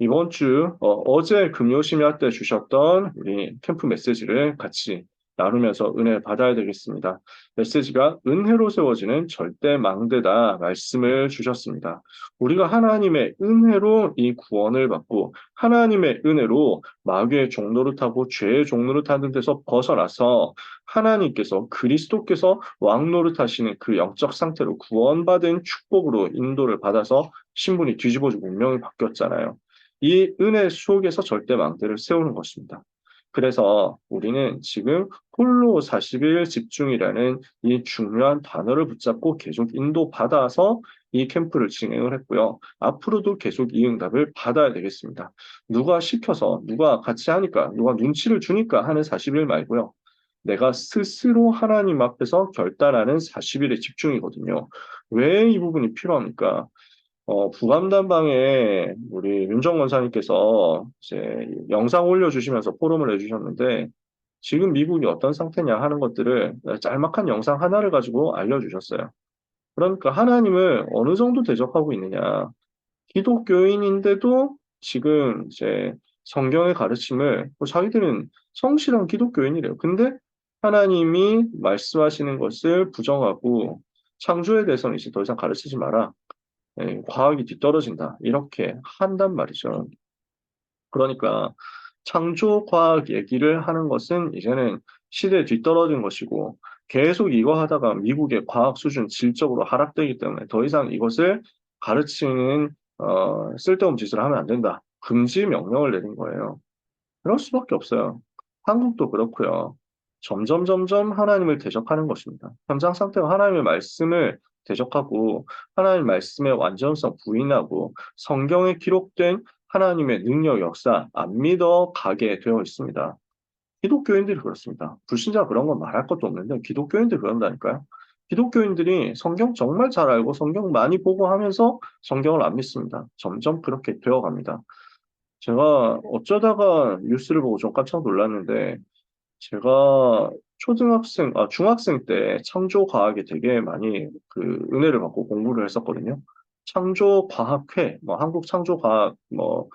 이번 주, 어, 제 금요 심야 때 주셨던 우리 캠프 메시지를 같이 나누면서 은혜를 받아야 되겠습니다. 메시지가 은혜로 세워지는 절대 망대다 말씀을 주셨습니다. 우리가 하나님의 은혜로 이 구원을 받고 하나님의 은혜로 마귀의 타고 죄의 타는 데서 벗어나서 하나님께서 그리스도께서 왕노를 타시는 그 영적 상태로 구원받은 축복으로 인도를 받아서 신분이 뒤집어지고 운명이 바뀌었잖아요. 이 은혜 속에서 절대 망대를 세우는 것입니다. 그래서 우리는 지금 홀로 40일 집중이라는 이 중요한 단어를 붙잡고 계속 인도받아서 이 캠프를 진행을 했고요. 앞으로도 계속 이 응답을 받아야 되겠습니다. 누가 시켜서, 누가 같이 하니까, 누가 눈치를 주니까 하는 40일 말고요. 내가 스스로 하나님 앞에서 결단하는 40일의 집중이거든요. 왜 이 부분이 필요합니까? 어, 부감단방에 우리 윤정 원사님께서 이제 영상 올려주시면서 포럼을 해주셨는데 지금 미국이 어떤 상태냐 하는 것들을 짤막한 영상 하나를 가지고 알려주셨어요. 그러니까 하나님을 어느 정도 대적하고 있느냐. 기독교인인데도 지금 이제 성경의 가르침을 뭐 자기들은 성실한 기독교인이래요. 근데 하나님이 말씀하시는 것을 부정하고 창조에 대해서는 이제 더 이상 가르치지 마라. 예, 과학이 뒤떨어진다. 이렇게 한단 말이죠. 그러니까 창조 과학 얘기를 하는 것은 이제는 시대에 뒤떨어진 것이고 계속 이거 하다가 미국의 과학 수준 질적으로 하락되기 때문에 더 이상 이것을 가르치는 어, 쓸데없는 짓을 하면 안 된다. 금지 명령을 내린 거예요. 그럴 수밖에 없어요. 한국도 그렇고요. 점점 점점 하나님을 대적하는 것입니다. 현장 상태가 하나님의 말씀을 대적하고 하나님 말씀의 완전성 부인하고 성경에 기록된 하나님의 능력 역사 안 믿어 가게 되어 있습니다. 기독교인들이 그렇습니다. 불신자 그런 건 말할 것도 없는데 기독교인들이 그런다니까요. 기독교인들이 성경 정말 잘 알고 성경 많이 보고 하면서 성경을 안 믿습니다. 점점 그렇게 되어 갑니다. 제가 어쩌다가 뉴스를 보고 좀 깜짝 놀랐는데 제가 초등학생, 아, 중학생 때 창조과학에 되게 많이 그 은혜를 받고 공부를 했었거든요. 창조과학회, 뭐 한국 창조과학 뭐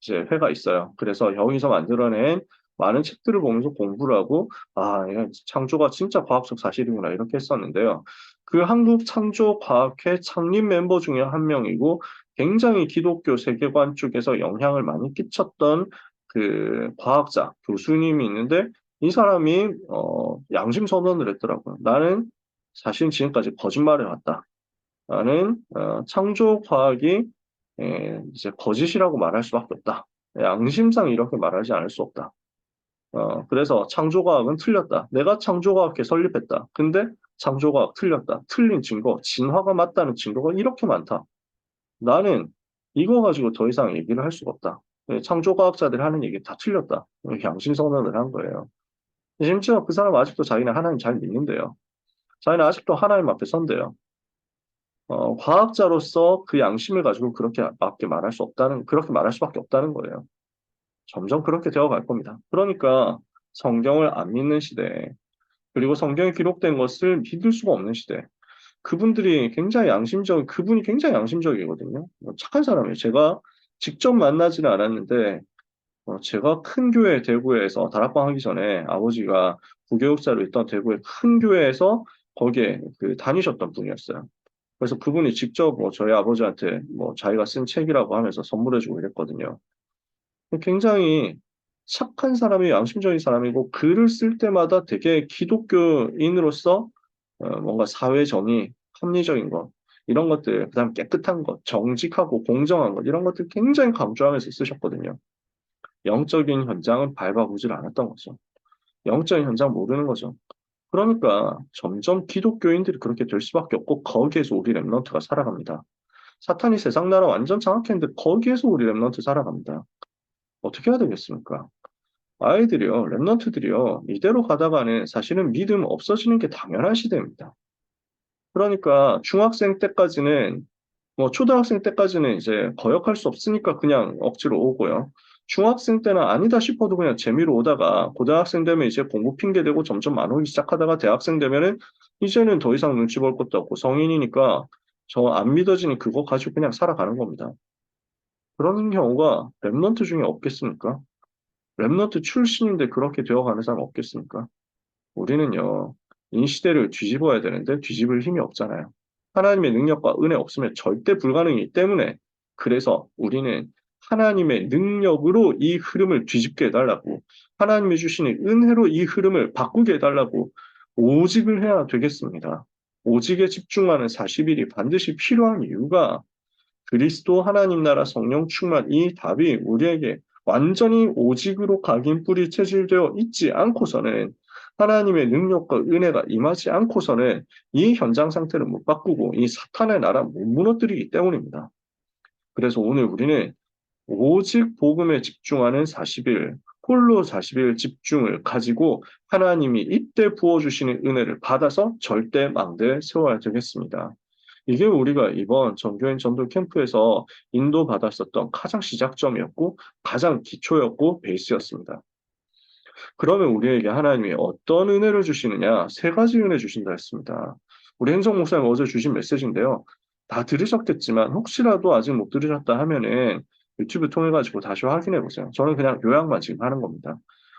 이제 회가 있어요. 그래서 여기서 만들어낸 많은 책들을 보면서 공부를 하고 아, 창조가 진짜 과학적 사실이구나 이렇게 했었는데요. 그 한국 창조과학회 창립 멤버 중에 한 명이고 굉장히 기독교 세계관 쪽에서 영향을 많이 끼쳤던 그 과학자 교수님이 있는데 이 사람이 어, 양심 선언을 했더라고요. 나는 사실 지금까지 거짓말을 해왔다. 나는 어, 창조 과학이 에, 이제 거짓이라고 말할 수밖에 없다. 양심상 이렇게 말하지 않을 수 없다. 어, 그래서 창조과학은 틀렸다. 내가 창조과학회 설립했다. 근데 창조과학 틀렸다. 틀린 증거, 진화가 맞다는 증거가 이렇게 많다. 나는 이거 가지고 더 이상 얘기를 할 수가 없다. 창조과학자들이 하는 얘기 다 틀렸다. 양심 선언을 한 거예요. 심지어 그 사람 아직도 자기는 하나님 잘 믿는데요. 자기는 아직도 하나님 앞에 선대요. 어, 과학자로서 그 양심을 가지고 그렇게 맞게 말할 수 없다는, 그렇게 말할 수밖에 없다는 거예요. 점점 그렇게 되어 갈 겁니다. 그러니까 성경을 안 믿는 시대, 그리고 성경에 기록된 것을 믿을 수가 없는 시대. 그분들이 굉장히 양심적, 그분이 굉장히 양심적이거든요. 뭐 착한 사람이에요. 제가 직접 만나지는 않았는데, 어, 제가 큰 교회 대구에서 다락방 하기 전에 아버지가 부교육사로 있던 대구의 큰 교회에서 거기에 그 다니셨던 분이었어요. 그래서 그분이 직접 뭐 저희 아버지한테 뭐 자기가 쓴 책이라고 하면서 선물해주고 이랬거든요. 굉장히 착한 사람이 양심적인 사람이고 글을 쓸 때마다 되게 기독교인으로서 어, 뭔가 사회 정의, 합리적인 것 이런 것들, 그다음 깨끗한 것, 정직하고 공정한 것 이런 것들 굉장히 강조하면서 쓰셨거든요. 영적인 현장은 밟아보질 않았던 거죠. 영적인 현장 모르는 거죠. 그러니까 점점 기독교인들이 그렇게 될 수밖에 없고 거기에서 우리 랩런트가 살아갑니다. 사탄이 세상 나라 완전 장악했는데 거기에서 우리 랩런트 살아갑니다. 어떻게 해야 되겠습니까? 아이들이요, 랩런트들이요, 이대로 가다가는 사실은 믿음 없어지는 게 당연한 시대입니다. 그러니까 중학생 때까지는 뭐 초등학생 때까지는 이제 거역할 수 없으니까 그냥 억지로 오고요. 중학생 때는 아니다 싶어도 그냥 재미로 오다가 고등학생 되면 이제 공부 핑계 대고 점점 안 오기 시작하다가 대학생 되면은 이제는 더 이상 눈치 볼 것도 없고 성인이니까 저 안 믿어지는 그거 가지고 그냥 살아가는 겁니다. 그런 경우가 랩런트 중에 없겠습니까? 랩런트 출신인데 그렇게 되어가는 사람 없겠습니까? 우리는요, 이 시대를 뒤집어야 되는데 뒤집을 힘이 없잖아요. 하나님의 능력과 은혜 없으면 절대 불가능이기 때문에 그래서 우리는 하나님의 능력으로 이 흐름을 뒤집게 해달라고 하나님이 주시는 은혜로 이 흐름을 바꾸게 해달라고 오직을 해야 되겠습니다. 오직에 집중하는 40일이 반드시 필요한 이유가 그리스도 하나님 나라 성령 충만 이 답이 우리에게 완전히 오직으로 각인 뿌리 체질되어 있지 않고서는 하나님의 능력과 은혜가 임하지 않고서는 이 현장 상태를 못 바꾸고 이 사탄의 나라 못 무너뜨리기 때문입니다. 그래서 오늘 우리는 오직 복음에 집중하는 40일, 홀로 40일 집중을 가지고 하나님이 이때 부어주시는 은혜를 받아서 절대 망대에 세워야 되겠습니다. 이게 우리가 이번 전교인 전도 캠프에서 인도받았었던 가장 시작점이었고 가장 기초였고 베이스였습니다. 그러면 우리에게 하나님이 어떤 은혜를 주시느냐? 세 가지 은혜 주신다 했습니다. 우리 행성 목사님 어제 주신 메시지인데요. 다 들으셨겠지만 혹시라도 아직 못 들으셨다 하면은 유튜브 통해 가지고 다시 확인해 보세요. 저는 그냥 요약만 지금 하는 겁니다.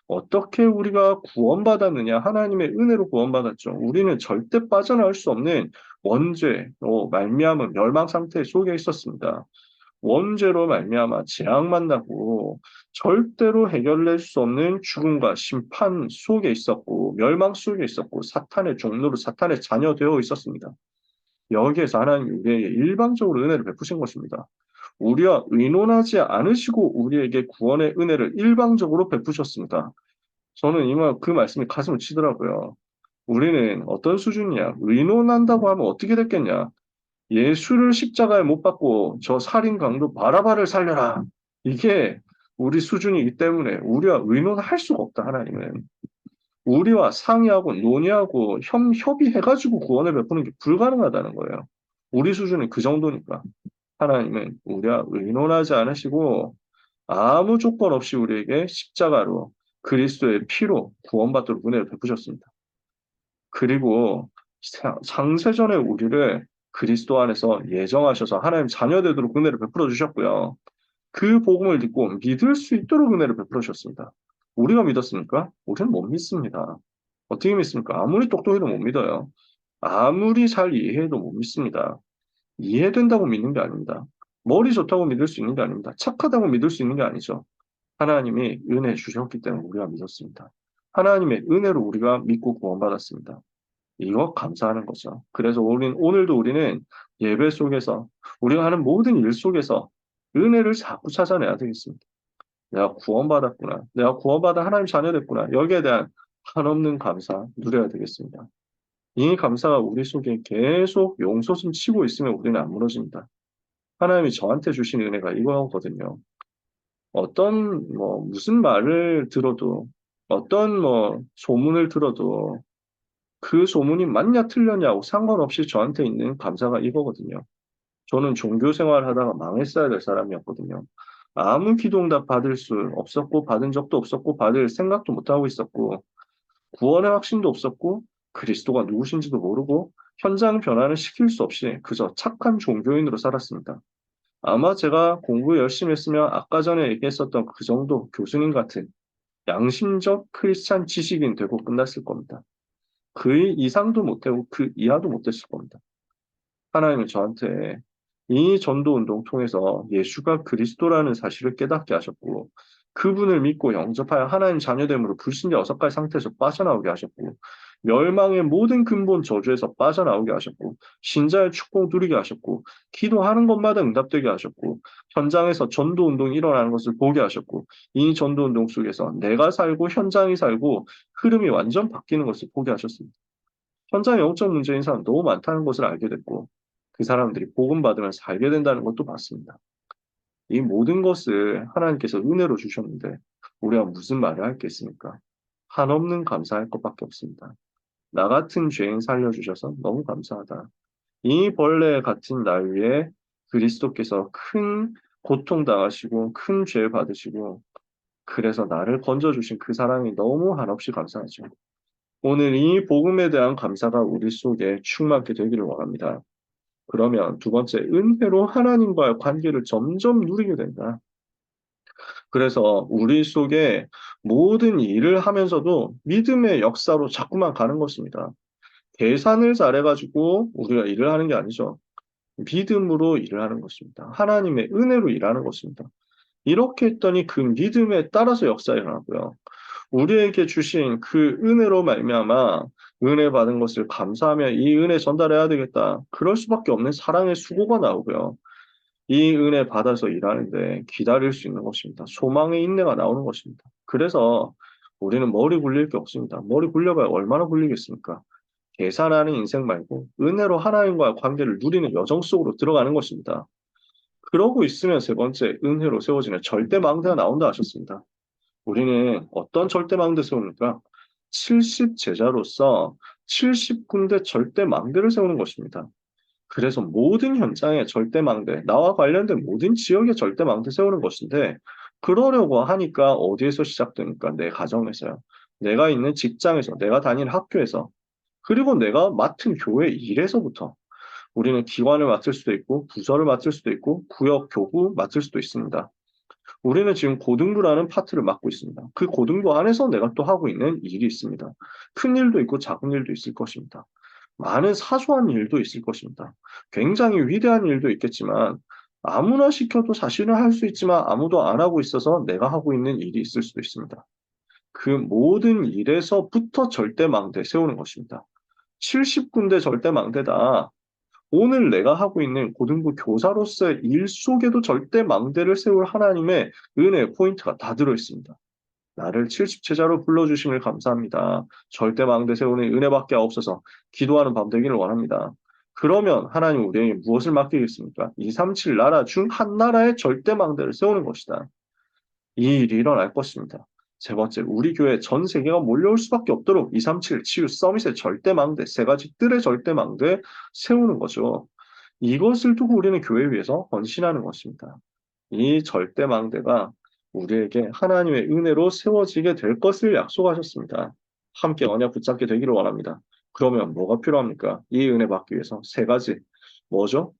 어떻게 우리가 구원받았느냐? 하나님의 은혜로 구원받았죠. 우리는 절대 빠져나올 수 없는 원죄, 어, 말미암은 멸망 상태 속에 있었습니다. 원죄로 말미암아 재앙 만나고 절대로 해결될 수 없는 죽음과 심판 속에 있었고 멸망 속에 있었고 사탄의 종로로 사탄의 자녀 되어 있었습니다. 여기에서 하나님 우리에게 일방적으로 은혜를 베푸신 것입니다. 우리와 의논하지 않으시고 우리에게 구원의 은혜를 일방적으로 베푸셨습니다. 저는 이말 그 말씀이 가슴을 치더라고요. 우리는 어떤 수준이야? 의논한다고 하면 어떻게 됐겠냐? 예수를 십자가에 못 박고 저 살인 강도 바라바를 살려라. 이게 우리 수준이기 때문에 우리와 의논할 수가 없다, 하나님은. 우리와 상의하고 논의하고 협, 협의해가지고 구원을 베푸는 게 불가능하다는 거예요. 우리 수준은 그 정도니까. 하나님은 우리와 의논하지 않으시고 아무 조건 없이 우리에게 십자가로 그리스도의 피로 구원받도록 은혜를 베푸셨습니다. 그리고 상세전에 우리를 그리스도 안에서 예정하셔서 하나님 자녀 되도록 은혜를 베풀어 주셨고요. 그 복음을 듣고 믿을 수 있도록 은혜를 베풀어 주셨습니다. 우리가 믿었습니까? 우리는 못 믿습니다. 어떻게 믿습니까? 아무리 똑똑해도 못 믿어요. 아무리 잘 이해해도 못 믿습니다. 이해된다고 믿는 게 아닙니다. 머리 좋다고 믿을 수 있는 게 아닙니다. 착하다고 믿을 수 있는 게 아니죠. 하나님이 은혜 주셨기 때문에 우리가 믿었습니다. 하나님의 은혜로 우리가 믿고 구원받았습니다. 이거 감사하는 거죠. 그래서 우리는 오늘도 우리는 예배 속에서 우리가 하는 모든 일 속에서 은혜를 자꾸 찾아내야 되겠습니다. 내가 구원받았구나. 내가 구원받아 하나님 자녀 됐구나. 여기에 대한 한없는 감사 누려야 되겠습니다. 이 감사가 우리 속에 계속 용솟음 치고 있으면 우리는 안 무너집니다. 하나님이 저한테 주신 은혜가 이거거든요. 어떤 뭐 무슨 말을 들어도 어떤 뭐 소문을 들어도 그 소문이 맞냐 틀렸냐고 상관없이 저한테 있는 감사가 이거거든요. 저는 종교 생활 하다가 망했어야 될 사람이었거든요. 아무 기도응답 받을 수 없었고 받은 적도 없었고 받을 생각도 못하고 있었고 구원의 확신도 없었고 그리스도가 누구신지도 모르고 현장 변화를 시킬 수 없이 그저 착한 종교인으로 살았습니다. 아마 제가 공부 열심히 했으면 아까 전에 얘기했었던 그 정도 교수님 같은 양심적 크리스찬 지식인 되고 끝났을 겁니다. 그 이상도 못하고 그 이하도 못했을 겁니다. 하나님은 저한테 이 전도 운동 통해서 예수가 그리스도라는 사실을 깨닫게 하셨고 그분을 믿고 영접하여 하나님 자녀됨으로 불신자 어석갈 상태에서 빠져나오게 하셨고 멸망의 모든 근본 저주에서 빠져나오게 하셨고 신자의 축복 누리게 하셨고 기도하는 것마다 응답되게 하셨고 현장에서 전도 운동이 일어나는 것을 보게 하셨고 이 전도 운동 속에서 내가 살고 현장이 살고 흐름이 완전 바뀌는 것을 보게 하셨습니다. 현장 영적 문제인 사람 너무 많다는 것을 알게 됐고 그 사람들이 복음 받으면 살게 된다는 것도 봤습니다. 이 모든 것을 하나님께서 은혜로 주셨는데 우리가 무슨 말을 할 게 있습니까? 한없는 감사할 것밖에 없습니다. 나 같은 죄인 살려주셔서 너무 감사하다. 이 벌레 같은 날 위에 그리스도께서 큰 고통 당하시고 큰 죄 받으시고 그래서 나를 건져주신 그 사랑이 너무 한없이 감사하죠. 오늘 이 복음에 대한 감사가 우리 속에 충만케 되기를 원합니다. 그러면 두 번째, 은혜로 하나님과의 관계를 점점 누리게 된다. 그래서 우리 속에 모든 일을 하면서도 믿음의 역사로 자꾸만 가는 것입니다. 계산을 잘해가지고 우리가 일을 하는 게 아니죠. 믿음으로 일을 하는 것입니다. 하나님의 은혜로 일하는 것입니다. 이렇게 했더니 그 믿음에 따라서 역사가 일어나고요. 우리에게 주신 그 은혜로 말미암아 은혜 받은 것을 감사하며 이 은혜 전달해야 되겠다. 그럴 수밖에 없는 사랑의 수고가 나오고요. 이 은혜 받아서 일하는데 기다릴 수 있는 것입니다. 소망의 인내가 나오는 것입니다. 그래서 우리는 머리 굴릴 게 없습니다. 머리 굴려봐야 얼마나 굴리겠습니까? 계산하는 인생 말고 은혜로 하나님과의 관계를 누리는 여정 속으로 들어가는 것입니다. 그러고 있으면 세 번째 은혜로 세워지는 절대 망대가 나온다 하셨습니다. 우리는 어떤 절대 망대 세웁니까? 70 제자로서 70군데 절대 망대를 세우는 것입니다. 그래서 모든 현장에 절대 망대, 나와 관련된 모든 지역에 절대 망대 세우는 것인데 그러려고 하니까 어디에서 시작됩니까? 내 가정에서요. 내가 있는 직장에서, 내가 다니는 학교에서, 그리고 내가 맡은 교회 일에서부터 우리는 기관을 맡을 수도 있고 부서를 맡을 수도 있고 구역 교구 맡을 수도 있습니다. 우리는 지금 고등부라는 파트를 맡고 있습니다. 그 고등부 안에서 내가 또 하고 있는 일이 있습니다. 큰 일도 있고 작은 일도 있을 것입니다. 많은 사소한 일도 있을 것입니다. 굉장히 위대한 일도 있겠지만 아무나 시켜도 사실은 할 수 있지만 아무도 안 하고 있어서 내가 하고 있는 일이 있을 수도 있습니다. 그 모든 일에서부터 절대망대 세우는 것입니다. 70군데 절대망대다. 오늘 내가 하고 있는 고등부 교사로서의 일 속에도 절대망대를 세울 하나님의 은혜 포인트가 다 들어있습니다. 나를 70제자로 불러주심을 감사합니다. 절대 망대 세우는 은혜밖에 없어서 기도하는 밤 되기를 원합니다. 그러면 하나님 우리에게 무엇을 맡기겠습니까? 237 나라 중 한 나라의 절대 망대를 세우는 것이다. 이 일이 일어날 것입니다. 세 번째, 우리 교회 전 세계가 몰려올 수밖에 없도록 237 치유 서밋의 절대 망대, 세 가지 뜰의 절대 망대 세우는 거죠. 이것을 두고 우리는 교회 위해서 헌신하는 것입니다. 이 절대 망대가 우리에게 하나님의 은혜로 세워지게 될 것을 약속하셨습니다. 함께 언약 붙잡게 되기를 원합니다. 그러면 뭐가 필요합니까? 이 은혜 받기 위해서 세 가지. 뭐죠?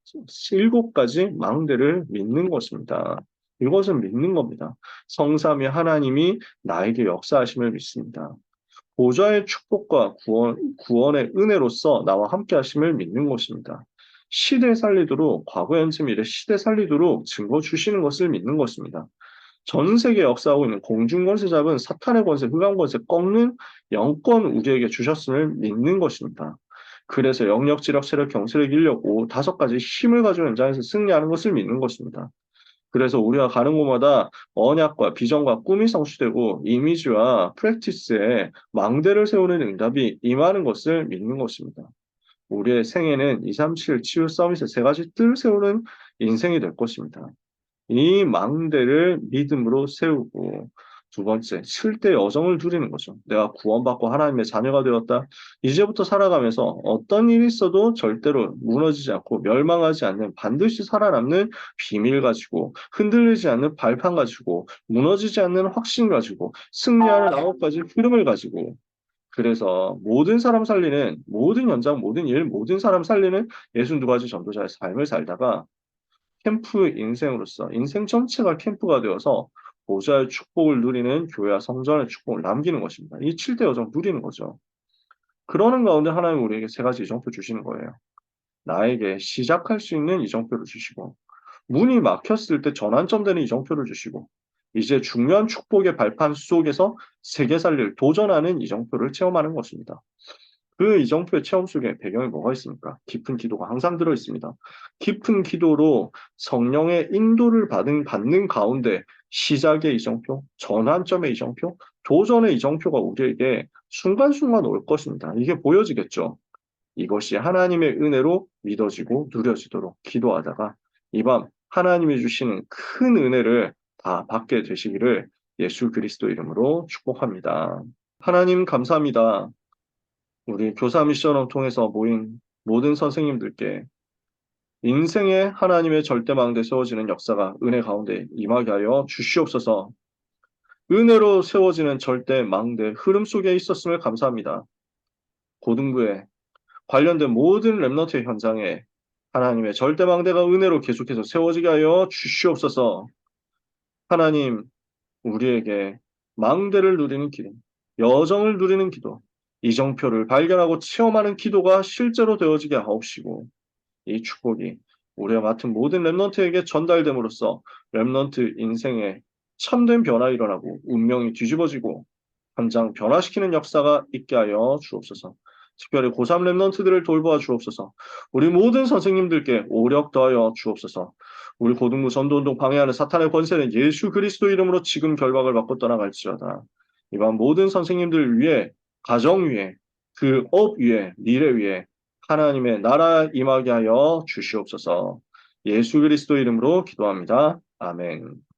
일곱 가지 망대를 믿는 것입니다. 이것은 믿는 겁니다. 성삼위 하나님이 나에게 역사하심을 믿습니다. 보좌의 축복과 구원, 구원의 은혜로서 나와 함께 하심을 믿는 것입니다. 시대 살리도록, 과거, 현재, 미래 시대 살리도록 증거 주시는 것을 믿는 것입니다. 전 세계 역사하고 있는 공중 권세 잡은 사탄의 권세, 흑암 권세 꺾는 영권 우리에게 주셨음을 믿는 것입니다. 그래서 영역, 지력, 세력, 경세력, 인력, 오 다섯 가지 힘을 가지고 현장에서 승리하는 것을 믿는 것입니다. 그래서 우리가 가는 곳마다 언약과 비전과 꿈이 성취되고 이미지와 프랙티스에 망대를 세우는 응답이 임하는 것을 믿는 것입니다. 우리의 생애는 2, 3, 7 치유 서밋의 세 가지 뜰을 세우는 인생이 될 것입니다. 이 망대를 믿음으로 세우고 두 번째, 칠대 여정을 누리는 거죠. 내가 구원받고 하나님의 자녀가 되었다. 이제부터 살아가면서 어떤 일이 있어도 절대로 무너지지 않고 멸망하지 않는 반드시 살아남는 비밀 가지고 흔들리지 않는 발판 가지고 무너지지 않는 확신 가지고 승리하는 아홉 가지 흐름을 가지고 그래서 모든 사람 살리는 모든 현장, 모든 일, 모든 사람 살리는 예순 두 가지 전도자의 삶을 살다가 캠프 인생으로서 인생 전체가 캠프가 되어서 보좌의 축복을 누리는 교회와 성전의 축복을 남기는 것입니다. 이 7대 여정 누리는 거죠. 그러는 가운데 하나님 우리에게 세 가지 이정표 주시는 거예요. 나에게 시작할 수 있는 이정표를 주시고 문이 막혔을 때 전환점 되는 이정표를 주시고 이제 중요한 축복의 발판 속에서 세계 살릴 도전하는 이정표를 체험하는 것입니다. 그 이정표의 체험 속에 배경에 뭐가 있습니까? 깊은 기도가 항상 들어 있습니다. 깊은 기도로 성령의 인도를 받은, 받는 가운데 시작의 이정표, 전환점의 이정표, 도전의 이정표가 우리에게 순간순간 올 것입니다. 이게 보여지겠죠. 이것이 하나님의 은혜로 믿어지고 누려지도록 기도하다가 이 밤 하나님이 주시는 큰 은혜를 다 받게 되시기를 예수 그리스도 이름으로 축복합니다. 하나님 감사합니다. 우리 교사 미션을 통해서 모인 모든 선생님들께 인생의 하나님의 절대망대 세워지는 역사가 은혜 가운데 임하게 하여 주시옵소서. 은혜로 세워지는 절대망대 흐름 속에 있었음을 감사합니다. 고등부에 관련된 모든 랩너트의 현장에 하나님의 절대망대가 은혜로 계속해서 세워지게 하여 주시옵소서. 하나님, 우리에게 망대를 누리는 기도, 여정을 누리는 기도, 이정표를 발견하고 체험하는 기도가 실제로 되어지게 하옵시고, 이 축복이 우리가 맡은 모든 랩런트에게 전달됨으로써 랩런트 인생에 참된 변화 일어나고 운명이 뒤집어지고 당장 변화시키는 역사가 있게 하여 주옵소서. 특별히 고3 랩런트들을 돌보아 주옵소서. 우리 모든 선생님들께 오력 더하여 주옵소서. 우리 고등부 전도운동 방해하는 사탄의 권세는 예수 그리스도 이름으로 지금 결박을 받고 떠나갈지어다. 이번 모든 선생님들 위해 가정 위에 그 업 위에 미래 위에 하나님의 나라 임하게 하여 주시옵소서. 예수 그리스도 이름으로 기도합니다. 아멘.